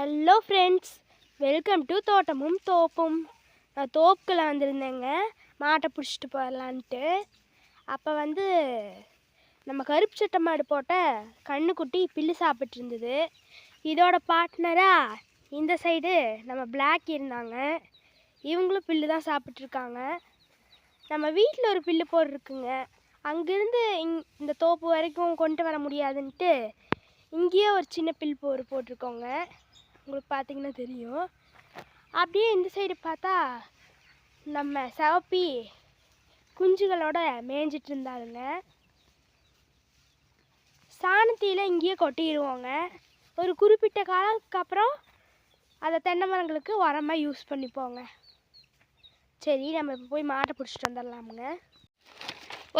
Hello friends welcome to தோட்டமும் தோப்பும் நான் தோப்புக்கில் வந்திருந்தேங்க. மாட்டை பிடிச்சிட்டு போகலான்ட்டு அப்போ வந்து நம்ம கருப்பு சட்டை மாடு போட்ட கண்ணுக்குட்டி பில்லு சாப்பிட்டு இருந்தது இதோட பார்ட்னராக இந்த சைடு நம்ம பிளாக் இருந்தாங்க. இவங்களும் பில்லு தான் சாப்பிட்ருக்காங்க நம்ம வீட்டில் ஒரு பில்லு போட்டிருக்குங்க. அங்கேருந்து இங் இந்த தோப்பு வரைக்கும் கொண்டு வர முடியாதுன்ட்டு இங்கேயே ஒரு சின்ன பில் போர் போட்டிருக்கோங்க. உங்களுக்கு பார்த்தீங்கன்னா தெரியும். அப்படியே இந்த சைடு பார்த்தா நம்ம சிவப்பி குஞ்சுகளோட மேய்ஞ்சிட்டு இருந்தாளுங்க. சாணத்தியில் இங்கேயே கொட்டிடுவோங்க ஒரு குறிப்பிட்ட காலத்துக்கு அப்புறம் அதை தென்னை மரங்களுக்கு உரமாக யூஸ் பண்ணிப்போங்க. சரி நம்ம இப்போ போய் மாட்டை பிடிச்சிட்டு வந்துடலாமுங்க.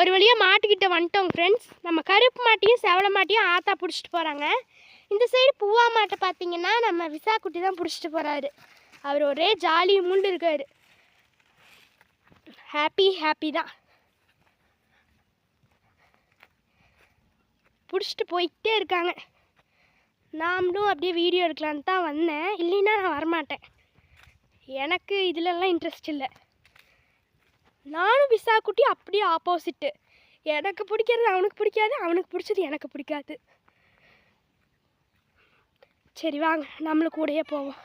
ஒரு வழியாக மாட்டுக்கிட்ட வந்துட்டோங்க ஃப்ரெண்ட்ஸ் நம்ம கருப்பு மாட்டையும் செவலை மாட்டையும் ஆத்தா பிடிச்சிட்டு போகிறாங்க இந்த சைடு பூவா மாட்டை பார்த்தீங்கன்னா நம்ம விசா குட்டி தான் பிடிச்சிட்டு போகிறாரு அவர் ஒரே ஜாலி மூண்டு இருக்கார். ஹாப்பி ஹாப்பி தான். பிடிச்சிட்டு போயிட்டே இருக்காங்க. நாமளும் அப்படியே வீடியோ எடுக்கலான்னு தான் வந்தேன். இல்லைன்னா நான் வரமாட்டேன். எனக்கு இதிலெல்லாம் இன்ட்ரெஸ்ட் இல்லை. நானும் விசா குட்டி அப்படியே ஆப்போசிட்டு எனக்கு பிடிக்கிறது அவனுக்கு பிடிக்காது அவனுக்கு பிடிச்சது எனக்கு பிடிக்காது. சரி வாங்க நம்மளும் கூடயே போவோம்.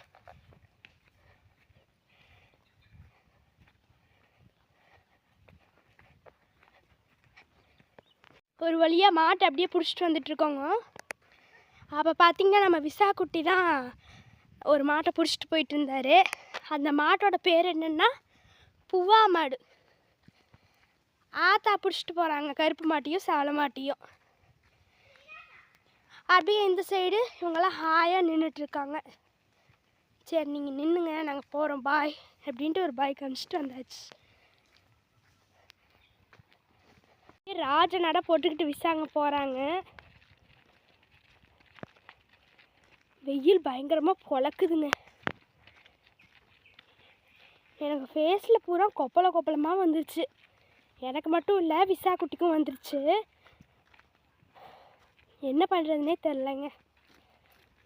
ஒரு வழியாக மாட்டை அப்படியே பிடிச்சிட்டு வந்துட்டுருக்கோங்க அப்போ பார்த்திங்கன்னா நம்ம விசா குட்டி தான் ஒரு மாட்டை பிடிச்சிட்டு போயிட்டு இருந்தார். அந்த மாட்டோட பேர் என்னென்னா புவா மாடு. ஆத்தா பிடிச்சிட்டு போகிறாங்க கருப்பு மாட்டையும் சேவலை மாட்டையும். அப்படியே இந்த சைடு இவங்கெல்லாம் ஹாயாக நின்றுட்டுருக்காங்க சரி நீங்கள் நின்றுங்க நாங்கள் போகிறோம் பாய் அப்படின்ட்டு ஒரு பாய் காமிச்சிட்டு வந்தாச்சு. ராஜ நட போட்டுக்கிட்டு விசாங்க போகிறாங்க வெயில் பயங்கரமாக பொழக்குதுங்க. எனக்கு ஃபேஸில் பூரா கொப்பள கொப்பளமாக வந்துருச்சு. எனக்கு மட்டும் இல்லை விசா குட்டிக்கும் வந்துருச்சு. என்ன பண்ணுறதுனே தெரிலங்க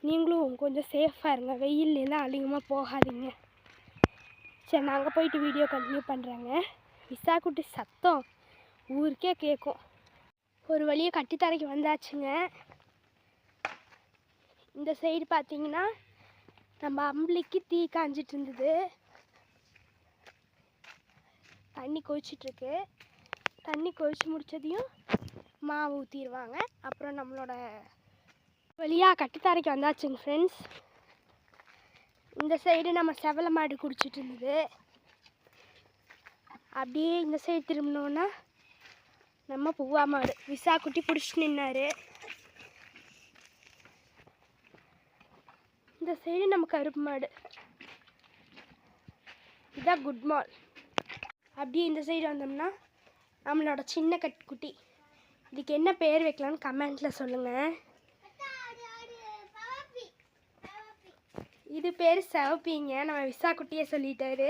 நீங்களும் கொஞ்சம் சேஃபாக இருங்க. வெயில்லாம் அதிகமாக போகாதீங்க. சரி நாங்கள் போயிட்டு வீடியோ கண்டினியூ பண்ணுறேங்க விசா குட்டி சத்தம். ஊருக்கே கேட்கும் ஒரு வழியை கட்டித்தரைக்கு வந்தாச்சுங்க. இந்த சைடு பார்த்தீங்கன்னா நம்ம அம்பளிக்கு தீ காஞ்சிட்டு இருந்தது. தண்ணி கொதிச்சிட்ருக்கு தண்ணி கொதிச்சு முடிச்சதையும் மாவு ஊற்றிடுவாங்க அப்புறம் நம்மளோட வழியாக கட்டுத்தாரைக்கு வந்தாச்சுங்க ஃப்ரெண்ட்ஸ் இந்த சைடு நம்ம செவலை மாடு குடிச்சிட்டு இருந்தது. அப்படியே இந்த சைடு திரும்பினோன்னா நம்ம பூவா மாடு. விசா குட்டி பிடிச்சிட்டு நின்னாரு. இந்த சைடு நம்ம கருப்பு மாடு. இதான் குட் மால் அப்படியே இந்த சைடு வந்தோம்னா நம்மளோட சின்ன கட்டுக்குட்டி. இதுக்கு என்ன பேர் வைக்கலான்னு கமெண்ட்டில் சொல்லுங்கள் இது பேர் சிவப்பிங்க. நம்ம விசா குட்டியே சொல்லிட்டாரு.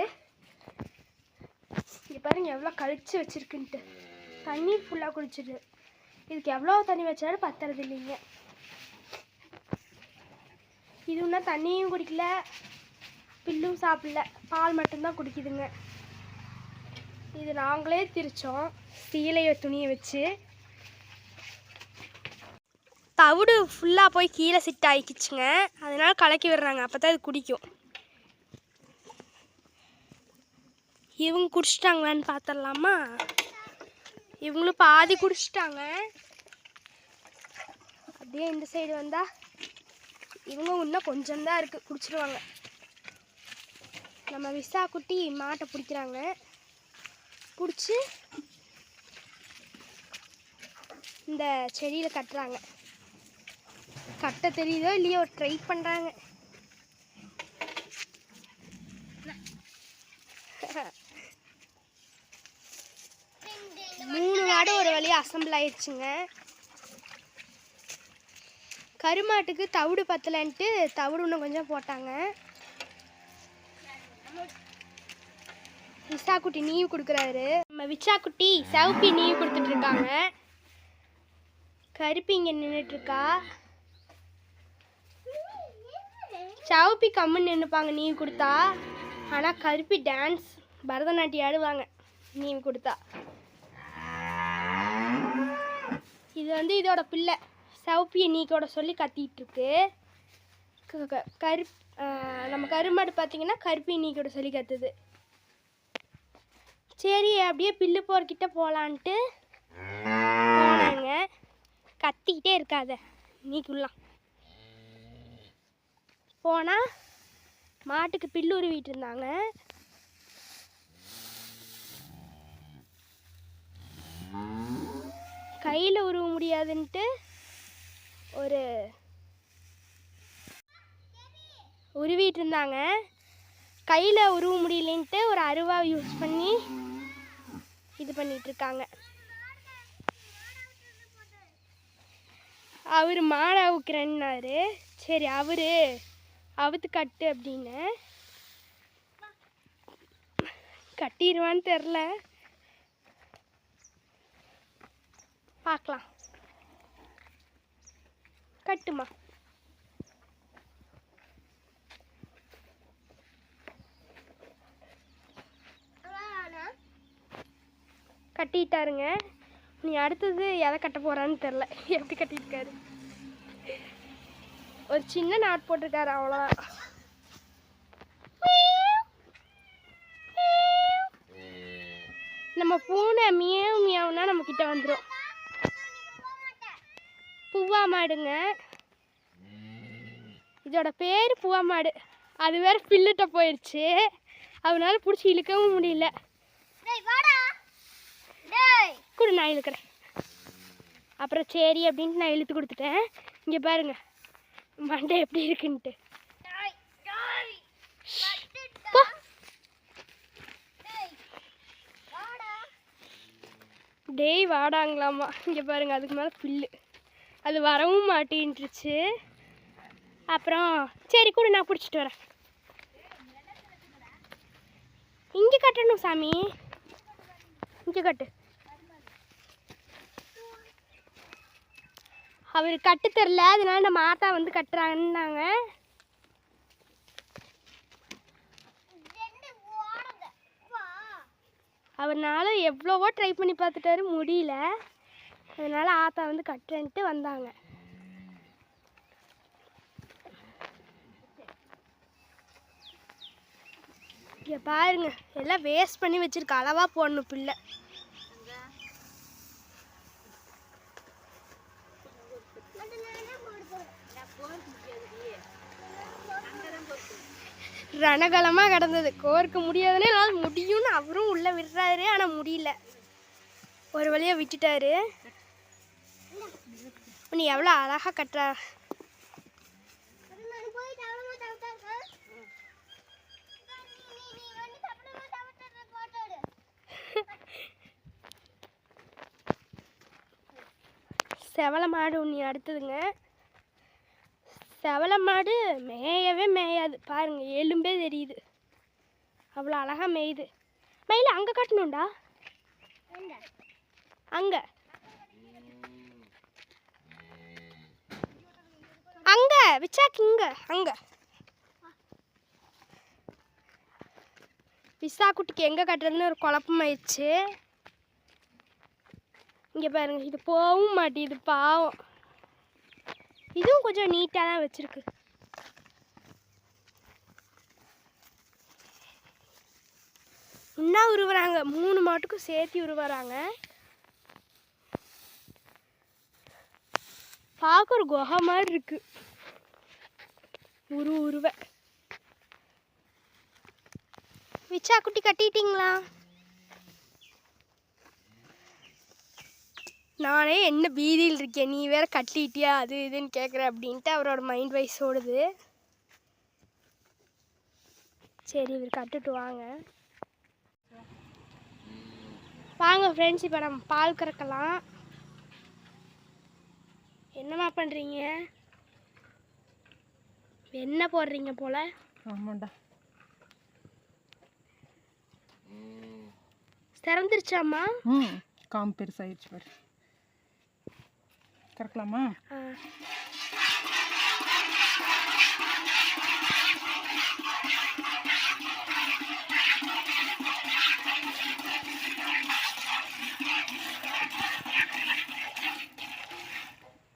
இங்கே பாருங்கள் எவ்வளோ கழிச்சு வச்சிருக்குன்ட்டு. தண்ணி ஃபுல்லாக குடிச்சிடு இதுக்கு எவ்வளோ தண்ணி வச்சாலும் பத்துறது இல்லைங்க. இது இன்னும் தண்ணியும் குடிக்கல. பில்லும் சாப்பிடல. பால் மட்டும்தான் குடிக்குதுங்க. இது நாங்களே திரிச்சோம். சீலைய துணியை வச்சு. தவிடு ஃபுல்லாக போய் கீழே சிட் ஆகிக்கிச்சுங்க அதனால் கலக்கி விடுறாங்க. அப்போ தான் இது குடிக்கும். இவங்க குடிச்சிட்டாங்களான்னு பார்த்துடலாமா இவங்களும் பாதி குடிச்சிட்டாங்க. அப்படியே இந்த சைடு வந்தால் இவங்க இன்னும் கொஞ்சம்தான் இருக்குது குடிச்சிருவாங்க. நம்ம விசா குட்டி மாட்டை பிடிக்கிறாங்க. பிடிச்சி இந்த செடியில் கட்டுறாங்க. கட்ட தெரியுதோ இல்லையோ ட்ரை பண்ணுறாங்க மூணு வாடு ஒரு வழியாக அசம்பிள் ஆயிடுச்சுங்க. கருமாட்டுக்கு தவிடு பத்தலைன்ட்டு தவிடு இன்னும் கொஞ்சம் போட்டாங்க. விசா குட்டி நீவு கொடுக்குறாரு. நம்ம விச்சா குட்டி சவுப்பி நீவு கொடுத்துட்ருக்காங்க கருப்பி இங்கே நின்றுட்டுருக்கா இருக்கா சவுப்பி கம்முன்னு நின்றுப்பாங்க நீ கொடுத்தா. ஆனால் கருப்பி டான்ஸ் பரதநாட்டியம் ஆடுவாங்க நீ கொடுத்தா. இது வந்து இதோட பிள்ளை. சவுப்பியை நீக்கோட சொல்லி கத்திட்டு கரு கருப் நம்ம கருமாடு பார்த்தீங்கன்னா கருப்பி நீக்கோட சொல்லி கத்துது. சரி அப்படியே பில்லு போர்கிட்ட போகலான்ட்டு போனாங்க. கத்திக்கிட்டே இருக்காத நீக்குலாம் போனால் மாட்டுக்கு பில்லுருவிட்டு இருந்தாங்க. கையில் உருவ முடியாதுன்ட்டு ஒரு உருவிட்டு இருந்தாங்க. கையில் உருவ முடியலன்ட்டு ஒரு அருவா யூஸ் பண்ணி இது பண்ணிகிட்ருக்காங்க இருக்காங்க. அவர் மாடை அவுக்கிறேன்னாரு. சரி அவரு அவுத்து கட்டு அப்படின்னு. கட்டிடுவான்னு தெரில. பார்க்கலாம். கட்டுமா? கட்டிட்டாருங்க. நீ அடுத்தது எதை கட்ட போகிறான்னு தெரில. எப்படி கட்டியிருக்காரு? ஒரு சின்ன நாட் போட்டிருக்காரு அவ்வளோதான் நம்ம பூனை மியாவ் மியாவுனா நம்ம கிட்ட வந்துடும் பூவா மாடுங்க. இதோட பேர் பூவா மாடு. அது வேற பில்லுட்ட போயிடுச்சு அதனால பிடிச்சி இழுக்கவும் முடியல. கூட நான் இழுக்கிறேன். அப்புறம் சரி அப்படின்ட்டு நான் இழுத்து கொடுத்துட்டேன். இங்கே பாருங்கள் மண்டை எப்படி இருக்குன்ட்டு. டேய் வாடாங்களாமா இங்கே பாருங்க அதுக்கு மேலே புல்லு. அது வரவும் மாட்டேன்ட்டுருச்சு அப்புறம் சரி கூட நான் பிடிச்சிட்டு வரேன். இங்கே கட்டணும் சாமி. இங்கே கட்டு. அவர் கட்டு தெரில அதனால நம்ம ஆத்தா வந்து கட்டுறாங்கன்னாங்க. அவர்னால எவ்வளவோ ட்ரை பண்ணி பார்த்துட்டாரு முடியல. அதனால ஆத்தா வந்து கட்டுறேன்ட்டு வந்தாங்க. இங்கே பாருங்க எல்லாம் வேஸ்ட் பண்ணி வச்சிருக்க அளவாக போடணும் பிள்ளை. ரணகலமாக கிடந்தது. கோர்க்க முடியாதுன்னு என்னால் முடியும்னு அவரும் உள்ளே விடுறாரு ஆனால் முடியல. ஒரு வழியாக விட்டுட்டாரு. நீ எவ்வளோ அழகாக கட்டுற. செவலை மாடு ஒன்று அடுத்ததுங்க. செவல மாடு மேயவே மேயாது. பாருங்க எலும்பே தெரியுது. அவ்வளோ அழகா மேயுது. மயில அங்கே கட்டணும்டா. அங்க. அங்க விசாக்கு இங்க. அங்க. விசா குட்டிக்கு எங்க கட்டுறதுன்னு ஒரு குழப்பமாயிடுச்சு இங்க பாருங்க இது போகவும் மாட்டேங்குது பாவம். இதுவும் கொஞ்சம் நீட்டாக தான் வச்சிருக்கு. இன்னும் உருவுறாங்க? மூணு மாட்டுக்கும் சேர்த்து உருவுறாங்க. பார்க்க ஒரு குகை மாதிரி இருக்கு. உரு உருவ. விச்சா குட்டி கட்டிட்டீங்களா? நானே என்ன பீதியில் இருக்கேன் நீ வேற கட்டிட்டியா அது இதுன்னு கேட்குற அப்படின்ட்டு அவரோட மைண்ட் வைஸ் ஓடுது. சரி இவர் கட்டுட்டு வாங்க. வாங்க ஃப்ரெண்ட்ஸ் இப்போ நம்ம பால் கறக்கலாம். என்னம்மா பண்ணுறீங்க என்ன போடுறீங்க போல? ஆமாண்டா. திறந்துருச்சாம்மா ம் காம் பெருசாயிடுச்சு பாரு. திறக்கலாமா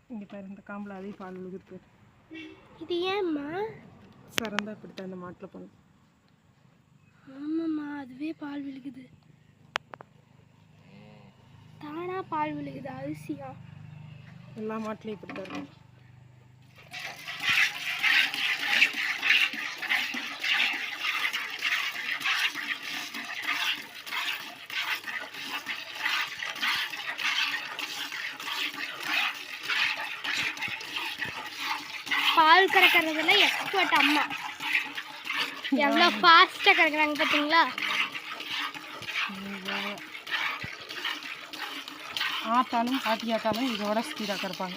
இங்கே பாரு இந்த காம்பில் அதே பால் விழுகுது. இது ஏம்மா? சரந்தா அப்படித்தான் அந்த மாட்டில் பண்ணும் ஆமாம்மா அதுவே பால் விழுகுது. தானாக பால் விழுகுது அரிசியாக எல்லா மாட்டிலையும் இப்படி தான் இருக்கும். பால் கறக்கிறதுல எக்ஸ்பர்ட் அம்மா. எவ்வளோ ஃபாஸ்ட்டாக கறக்குறாங்க பார்த்தீங்களா ஆத்தாலும் பாட்டியாத்தாலும் இதோட ஸ்பீடாக கறப்பாங்க.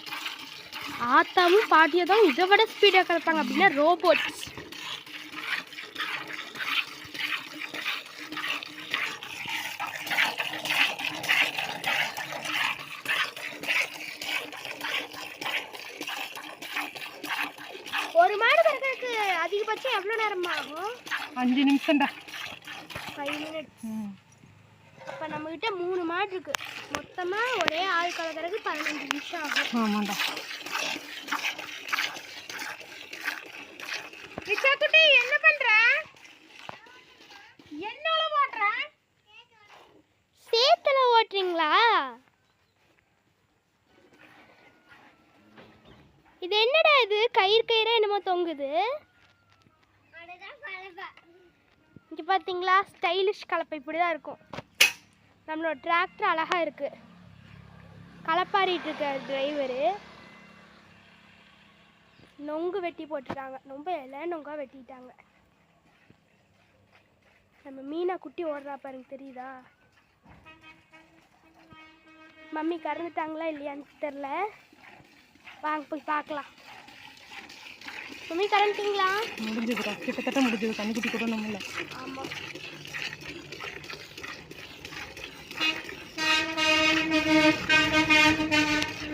ஆத்தாவும் பாட்டியும் தான் இதை விட ஸ்பீடாக கறப்பாங்க அப்படின்னா ரோபோட்ஸ் ஒரு மாடு கறக்கிறதுக்கு அதிகபட்சம் எவ்வளோ நேரம் ஆகும்? அஞ்சு நிமிஷம்டா. ஃபைவ் மினிட்ஸ் இப்போ நம்மக்கிட்ட மூணு மாடு இருக்கு. மொத்தமாக ஒரே ஆள் கலக்கிறதுக்கு பதினஞ்சு நிமிஷம் ஆகும். ஆமாண்டா. குட்டி என்ன பண்ற? என்னோட ஓட்டுற சேத்துல ஓட்டுறீங்களா இது என்னடா இது? கயிறு கயிறா என்னமோ தொங்குது. இங்க பாத்தீங்களா? ஸ்டைலிஷ் கலப்பை இப்படி தான் இருக்கும். நம்மளோட டிராக்டர் அழகா இருக்கு. கலப்பாரிட்டு இருக்க டிரைவரு நொங்கு வெட்டி போட்டுட்டாங்க ரொம்ப இலை நொங்கா வெட்டிட்டாங்க. நம்ம மீனா குட்டி ஓடுறா பாருங்க தெரியுதா? மம்மி கறந்துட்டாங்களா இல்லையான்னு தெரில வாங்க போய் பார்க்கலாம். மம்மி கறந்துட்டீங்களா? முடிஞ்சதுடா கிட்டத்தட்ட முடிஞ்சது. கண்ணுக்குட்டி கூட நம்மள ஆமாம்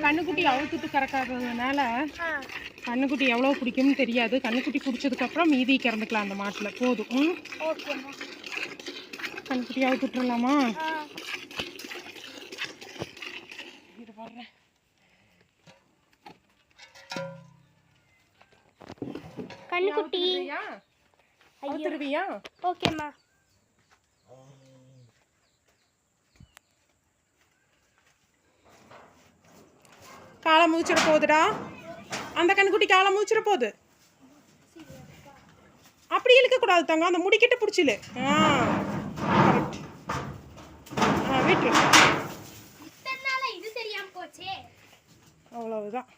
கண்ணுக்குட்டி அவுத்துட்டு கறக்காததுனால கண்ணுக்குட்டி எவ்வளோ பிடிக்கும்னு தெரியாது. கண்ணுக்குட்டி பிடிச்சதுக்கப்புறம் மீதி கறந்துக்கலாம் அந்த மாட்டில். போதும். கண்ணுக்குட்டி அவுத்துட்டுலாமா இது வர்றேன். கண்ணுக்குட்டி. அவுத்துருவியா ஓகேம்மா காலை மூச்சிட போகுதுடா. அந்த கண்ணுக்குட்டி காலை மூச்சிட போகுது. அப்படி இழுக்கக்கூடாது தங்க அந்த முடிக்கிட்ட பிடிச்சிலு. ஆ கரெக்ட் ஆ விட்டு அவ்வளவுதான்.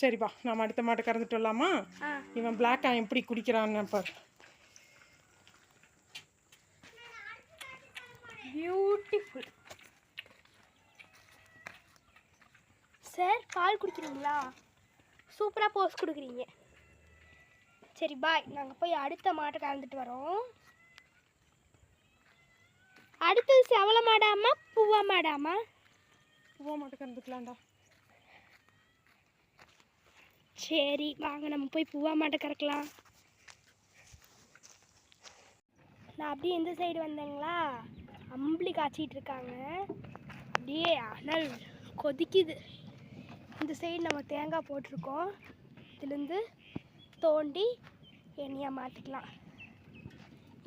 சரிப்பா நாம் அடுத்த மாட்டை கறந்துட்டு வரலாமா? இவன் பிளாக் ஆ எப்படி குடிக்கிறான்னு பாரு. பியூட்டிஃபுல் சார் பால் குடிக்கிறீங்களா? சூப்பராக போஸ் கொடுக்குறீங்க. சரி பாய் நாங்கள் போய் அடுத்த மாட்டை கலந்துட்டு வரோம். அடுத்தது செவல மாடாமா பூவா மாடாமா பூவா மாட்டை கறந்துக்கலாம்டா சரி வாங்க நம்ம போய் பூவா மாட்டை கறக்கலாம். நான் அப்படியே இந்த சைடு வந்தேங்களா? அம்பளி காய்ச்சிட்டு இருக்காங்க. அப்படியே அனல் கொதிக்குது. இந்த சைடு நம்ம தேங்காய் போட்டிருக்கோம். இதுலேருந்து தோண்டி எண்ணெயாக மாற்றிக்கலாம்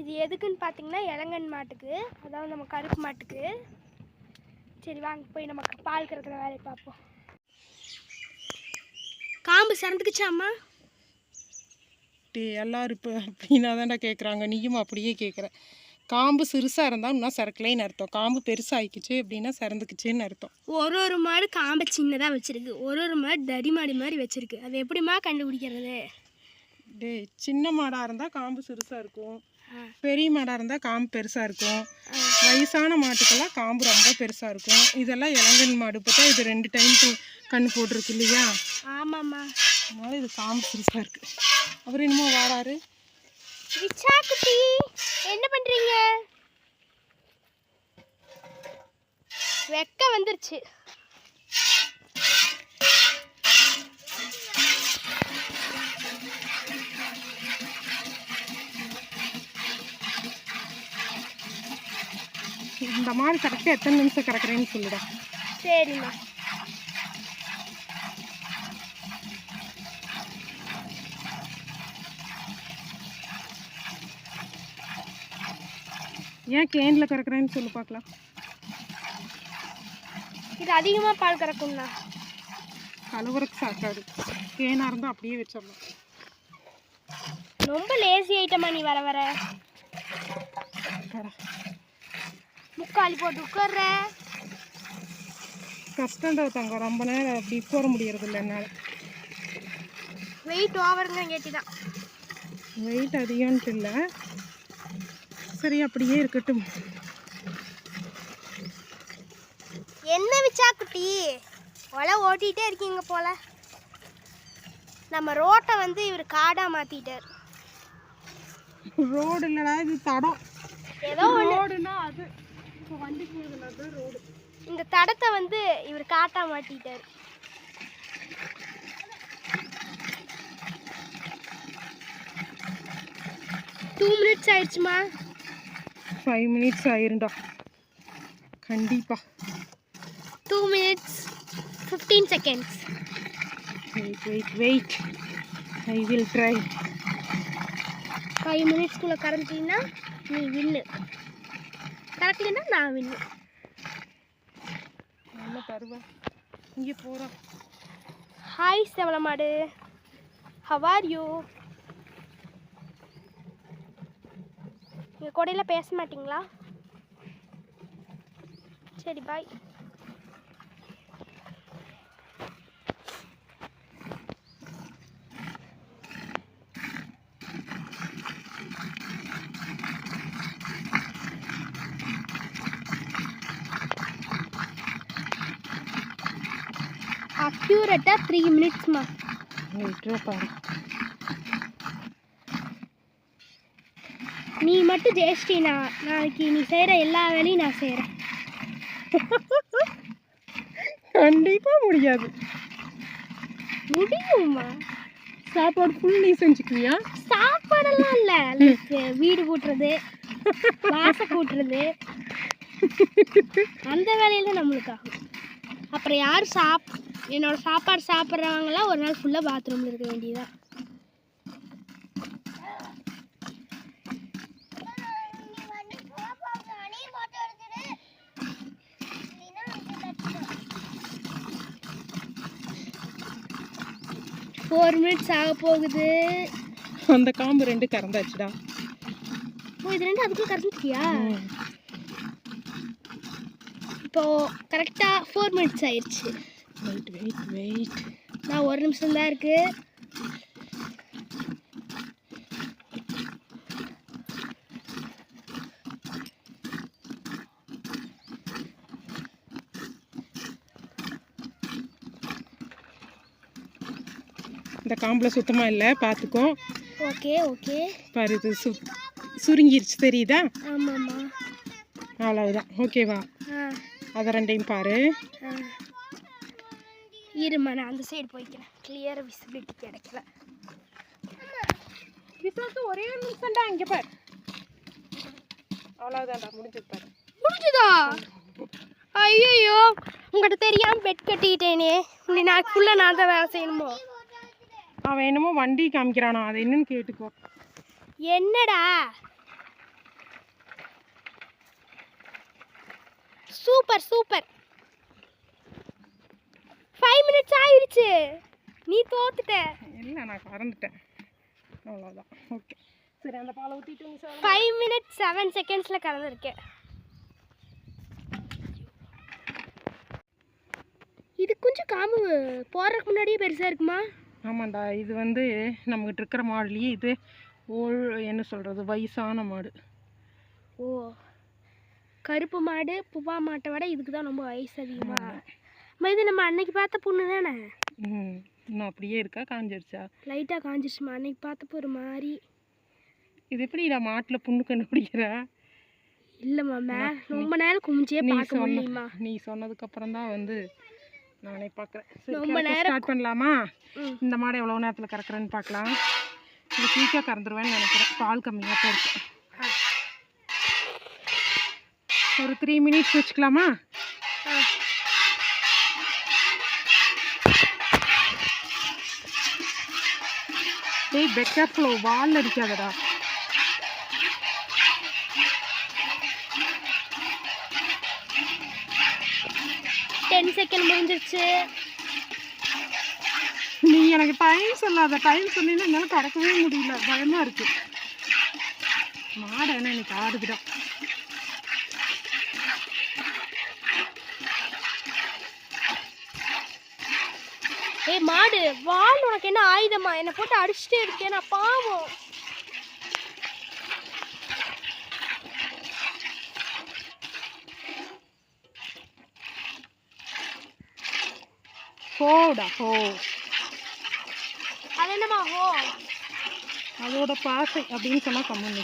இது எதுக்குன்னு பார்த்தீங்கன்னா இளங்கன் மாட்டுக்கு. அதாவது நம்ம கருப்பு மாட்டுக்கு. சரி வாங்க போய் நம்ம பால் கறக்கிற வேலையை பார்ப்போம். காம்பு சிறந்துக்குச்சாம்மா டே எல்லாரும் இப்போ அப்படின்னா தான்டா கேட்குறாங்க நீயும் அப்படியே கேட்குற காம்பு சிறுசாக இருந்தால் இன்னும் சரக்கலைன்னு அர்த்தம். காம்பு பெருசாகிக்குச்சு அப்படின்னா சிறந்துக்குச்சுன்னு அர்த்தம். ஒரு ஒரு மாடு காம்பை சின்னதாக வச்சிருக்கு. ஒரு ஒரு மாடு தடி மாடு மாதிரி வச்சிருக்கு. அது எப்படிம்மா கண்டுபிடிக்கிறது? டேய் சின்ன மாடாக இருந்தால் காம்பு சிறுசாக இருக்கும். பெரிய மாடாக இருந்தால் காம்பு பெருசாக இருக்கும். வயசான மாட்டுக்கெல்லாம் காம்பு ரொம்ப பெருசாக இருக்கும். இதெல்லாம் இளங்கன் மாடு பார்த்தா இது ரெண்டு டைம் கண்ணு போட்டிருக்கு இல்லையா? ஆமாம்மா. அதனால இது காம்பு சிறுசாக இருக்குது அவர் என்னமோ வாராரு. விச்சா குட்டி என்ன பண்ணுறீங்க வெக்க வந்துருச்சு. இந்த மாதிரி கரெக்டாக எத்தனை நிமிஷம் கிடக்குறேன்னு சொல்லுடா. சரிம்மா. ஏன் கேனில் கறக்குறேன்னு சொல்லி பார்க்கலாம் இது அதிகமாக பால் கறக்கும்ண்ணா. கழுவுறக்கு சாக்காது. கேனாக இருந்தால் அப்படியே வச்சிடலாம். ரொம்ப லேசி ஐட்டமா நீ வர வர. முக்காலி போட்டு உட்கார்ற. கஷ்டம்டா தங்க ரொம்ப நேரம் அப்படி உட்கார முடியறதில்ல என்னால். வெயிட் ஓவருங்க கேட்டி தான் வெயிட் அதிகம்ட்டு இல்லை. சரி அப்படியே இருக்கட்டும். என்ன விச்சா குட்டி? ஒலை ஓட்டிகிட்டே இருக்கீங்க போல. நம்ம ரோட்டை வந்து இவர் காடாக மாற்றிட்டார் ரோடு இல்லைடா இது தடம். ஏதோ ரோடுனா அது. இப்போ வண்டி போகுதுல அது ரோடு. இந்த தடத்தை வந்து இவர் காட்டா மாட்டிட்டார் டூ மினிட்ஸ் ஆயிடுச்சுமா? ஃபைவ் மினிட்ஸ் ஆயிருண்டா கண்டிப்பா. Two minutes fifteen seconds wait wait wait I will try five மினிட்ஸ்க்குள்ளே கறந்துட்டீங்கன்னா நீ வின்னு கரெக்டுன்னா நான் வின்னு நல்லா தருவேன் இங்கே போகிறோம் ஹாய் செவல மாடு ஹவார் யூ எங்கள் கொடையில் பேச மாட்டிங்களா? சரி பாய் அக்யூரட்டாக த்ரீ மினிட்ஸ்மா வெயிட்ரா பாரு. நீ மட்டும் ஜெயிச்சிட்டினா நாளைக்கு நீ செய்கிற எல்லா வேலையும் நான் செய்கிறேன் கண்டிப்பாக முடியாது. முடியுமா? சாப்பாடு ஃபுல் நீ செஞ்சுக்குவியா? சாப்பாடெல்லாம் இல்லை. லைக் வீடு கூட்டுறது வாச கூட்டுறது. அந்த வேலையில நம்மளுக்கு ஆகும் அப்புறம் யார் சாப் என்னோட சாப்பாடு சாப்பிட்றவங்களாம் ஒரு நாள் ஃபுல்லாக பாத்ரூமில் இருக்க வேண்டியதுதான். ஃபோர் மினிட்ஸ் ஆக போகுது. அந்த காம்பு ரெண்டு கறந்தாச்சுடா. ஓ இது ரெண்டு அதுக்குள்ளே கறந்துட்டியா? இப்போ கரெக்டாக ஃபோர் மினிட்ஸ் ஆயிடுச்சு. வெயிட் வெயிட் வெயிட் நான் ஒரு நிமிஷம் தான் இருக்கு. காம்பில் சுத்தமாக இல்லை பார்த்துக்கோ ஓகே ஓகே. பாரு இது சு சுருங்கிருச்சு தெரியுதா? ஆமாம்மா. அவ்வளவுதான். ஓகேவா அதை ரெண்டையும் பாரு. இருமா நான் அந்த சைடு போய்க்கிறேன். கிளியர் விசிபிலிட்டி கிடைக்கல. விசாக்கு ஒரே நிமிஷம்டா இங்கே பாரு. அவ்வளோதான்டா முடிஞ்சது பாரு. முடிஞ்சுதா? ஐயோ உங்கள்கிட்ட தெரியாமல் பெட் கட்டிக்கிட்டேனே இப்படி நான் ஃபுல்லாக நான் தான் வேலை செய்யணுமோ? அவன் என்னமோ வண்டி காமிக்கிறானா அது என்னன்னு கேட்டுக்கோ. என்னடா? Super super. ஃபைவ் மினிட்ஸ் ஆயிடுச்சு நீ தோத்துட்ட. இல்லை நான் கறந்துட்டேன். அவ்வளோதான் ஓகே சரி அந்த பாலை ஊற்றிட்டு ஃபைவ் மினிட்ஸ் செவன் செகண்ட்ஸில் கலந்துருக்கேன் இது கொஞ்சம் காம்பு போடுறதுக்கு முன்னாடியே பெருசாக இருக்குமா? ஆமாண்டா இது வந்து நம்மகிட்ட இருக்கிற மாடுலேயே இது ஓல் என்ன சொல்கிறது வயசான மாடு. ஓ கருப்பு மாடு புவா மாட்டை விட இதுக்கு தான் ரொம்ப வயசு அதிகமா. அம்மா, இது நம்ம அன்னைக்கு பார்த்த பொண்ணு தானே? ம் இன்னும் அப்படியே இருக்கா காஞ்சிருச்சா? லைட்டாக காஞ்சிருச்சுமா அன்னைக்கு பார்த்தப்போ ஒரு மாதிரி இது எப்படிடா மாட்டில் புண்ணு கண்டுபிடிக்கிற? இல்லைம்மா மே ரொம்ப நேரம் குமிஞ்சே பார்க்க முடியுமா? நீ சொன்னதுக்கப்புறம் தான் வந்து நானே பார்க்குறேன் ரொம்ப நேரம் ஸ்டார்ட் பண்ணலாமா? இந்த மாடை எவ்வளோ நேரத்தில் கறக்குறேன்னு பார்க்கலாம் இது குயிக்காக கறந்துருவேன்னு நினைக்கிறேன். பால் கம்மியாக தான் இருக்கு ஒரு த்ரீ மினிட்ஸ் வச்சுக்கலாமா? டேய் பெக்கர் ஃப்ளோ வால் அடிக்காதடா. டென் செகண்ட் முடிஞ்சிருச்சு. நீ எனக்கு டைம் சொல்லாத. டைம் சொன்னீங்கன்னா என்னால் கடக்கவே முடியல. பயமாக இருக்கு. மாடு என்ன இன்னைக்கு ஆடுதுடா. ஏய் மாடு வால் உனக்கு என்ன ஆயுதமா? என்னை போட்டு அடிச்சுட்டே இருக்கேன்? நான் பாவம். போடா போ. அது என்னமா ஹோ அதோட பாசை அப்படின்னு சொன்னால் கம்மன்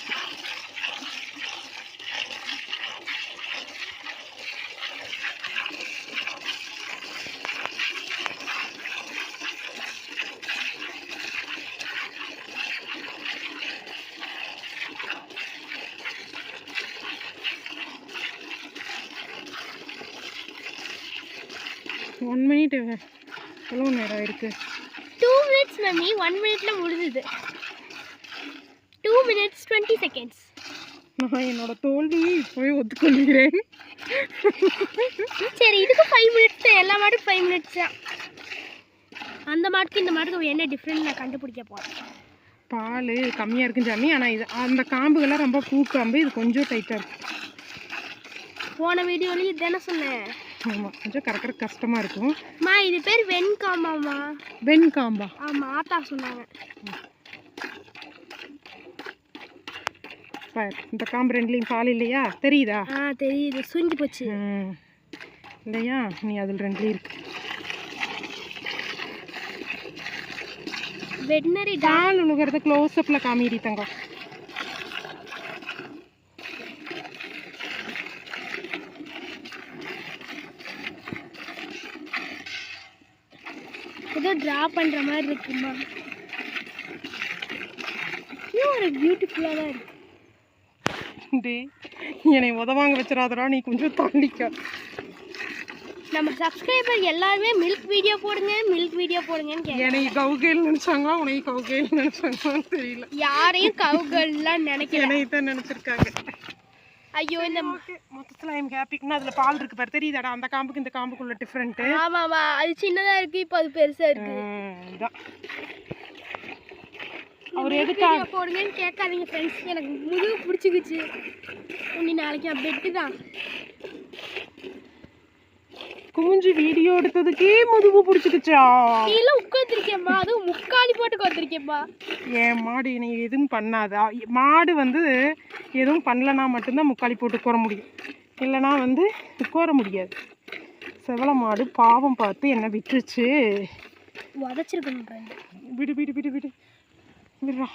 ஒன் மினிட் எவ்வளோ நேரம் இருக்குது டூ மினிட்ஸ் மம்மி. ஒன் மினிட்ல முடிஞ்சுது. டூ மினிட்ஸ் டுவெண்ட்டி செகண்ட்ஸ் நான் என்னோட தோல்வியை இப்போவே ஒத்துக்கொள்கிறேன். சரி இதுக்கு ஃபைவ் மினிட்ஸ் தான். எல்லா மாட்டுக்கும் ஃபைவ் மினிட்ஸ் தான். அந்த மாட்டுக்கு இந்த மாட்டுக்கு என்ன டிஃப்ரெண்ட் நான் கண்டுபிடிக்க போகிறேன் பால் கம்மியாக இருக்குன்னு சாமி ஆனால் இது அந்த காம்புகள்லாம் ரொம்ப பூ காம்பு. இது கொஞ்சம் டைட்டாக இருக்கும் போன வீடியோலையும் இதானே சொன்னேன். ஆமாம் கொஞ்சம் கறக்கிற கஷ்டமாக இருக்கும். அம்மா இது பேர் வெண்காமாம்மா. வெண் காம்பா ஆமாம் ஆத்தா சொன்னாங்க. பார் இந்த காம்பு ரெண்டுலேயும் பால் இல்லையா? தெரியுதா? ஆ தெரியுது. சுருங்கி போச்சு. ம். இல்லையா? நீ அதில் ரெண்டுலேயும் இருக்கு. வெட்னரி டா பால் உழுகிறத க்ளோஸ்அப்பில் காமிடி தங்கம் ஏதோ ட்ரா பண்ணுற மாதிரி இருக்குமா இன்னும் ஒரு பியூட்டிஃபுல்லாக தான் இருக்கு? டே என்னை உதவாங்க வச்சிடாதடா நீ கொஞ்சம் தள்ளிக்க. நம்ம சப்ஸ்கிரைபர் எல்லாருமே மில்க் வீடியோ போடுங்க மில்க் வீடியோ போடுங்கன்னு கேட்க என்னை கவுகேல் நினச்சாங்களா உன்னை கவுகேல் நினச்சாங்களான்னு தெரியல. யாரையும் கவுகள்லாம் நினைக்கல. என்னை தான் நினச்சிருக்காங்க. ஐயோ இந்த மொத்தத்தில் ஐம் ஹாப்பிக்குன்னா அதில் பால் இருக்கு பாரு. தெரியுதாடா? அந்த காம்புக்கு இந்த காம்புக்குள்ள டிஃப்ரெண்ட்டு ஆமாமா. அது சின்னதா இருக்கு இப்போ அது பெருசா இருக்கு. இதான். அவர் milk எதுக்கா video போடுங்கன்னு கேட்காதீங்க ஃப்ரெண்ட்ஸ் எனக்கு முதுகு பிடிச்சிக்கிச்சு. உன்னி நாளைக்கு பெட்டு தான். குமிஞ்சு வீடியோ எடுத்ததுக்கே முதுகு பிடிச்சிக்கிச்சா? கீழே உட்காந்துருக்கேம்மா அதுவும் முக்காலி போட்டு உட்காந்துருக்கேம்மா என் மாடு என்னை எதுவும் பண்ணாதா? மாடு வந்து எதுவும் பண்ணலனா மட்டும்தான் முக்காலி போட்டு உட்கார முடியும். இல்லைனா வந்து உட்கார முடியாது. செவல மாடு பாவம் பார்த்து என்னை விட்டுருச்சு. உதச்சிருக்கணும் விடு விடு விடு விடு. விடுறா.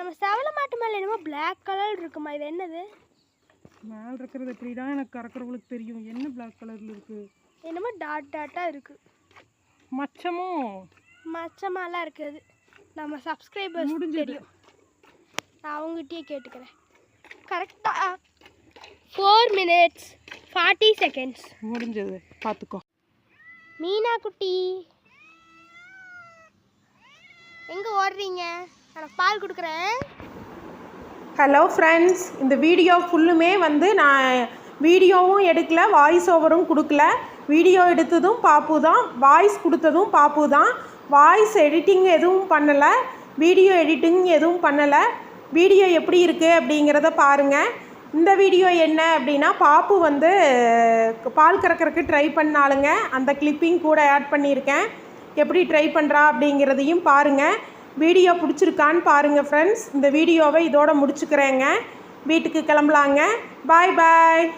நம்ம செவல மாட்டு மேலே என்னமோ பிளாக் கலர் இருக்குமா? இது என்னது? மேலே இருக்கிறது எப்படிடா எனக்கு கறக்கிறவங்களுக்கு தெரியும். என்ன பிளாக் கலரில் இருக்குது என்னமோ டாட் டாட்டா இருக்கு. மச்சமும் மச்சமாலாம் இருக்குது. நம்ம சப்ஸ்கிரைபர்ஸ். தெரியும். நான் அவங்ககிட்டயே கேட்டுக்கிறேன். கரெக்டாக ஃபோர் மினிட்ஸ் ஃபார்ட்டி செகண்ட்ஸ் முடிஞ்சது. பார்த்துக்கோ மீனா குட்டி எங்கே ஓடுறீங்க? நான் பால் கொடுக்குறேன். ஹலோ ஃப்ரெண்ட்ஸ் இந்த வீடியோ ஃபுல்லுமே வந்து நான் வீடியோவும் எடுக்கல வாய்ஸ் ஓவரும் கொடுக்கல. வீடியோ எடுத்ததும் பாப்பு தான் வாய்ஸ் கொடுத்ததும் பாப்பு தான். வாய்ஸ் எடிட்டிங் எதுவும் பண்ணலை வீடியோ எடிட்டிங் எதுவும் பண்ணலை. வீடியோ எப்படி இருக்குது அப்படிங்கிறத பாருங்கள் இந்த வீடியோ என்ன அப்படின்னா பாப்பு வந்து பால் கறக்கறக்கு ட்ரை பண்ணாலுங்க அந்த கிளிப்பிங் கூட ஆட் பண்ணியிருக்கேன். எப்படி ட்ரை பண்ணுறா அப்படிங்கிறதையும் பாருங்கள் வீடியோ பிடிச்சிருக்கான்னு பாருங்கள் ஃப்ரெண்ட்ஸ் இந்த வீடியோவை இதோட முடிச்சுக்கிறேங்க. வீட்டுக்கு கிளம்பலாங்க. பாய் பாய்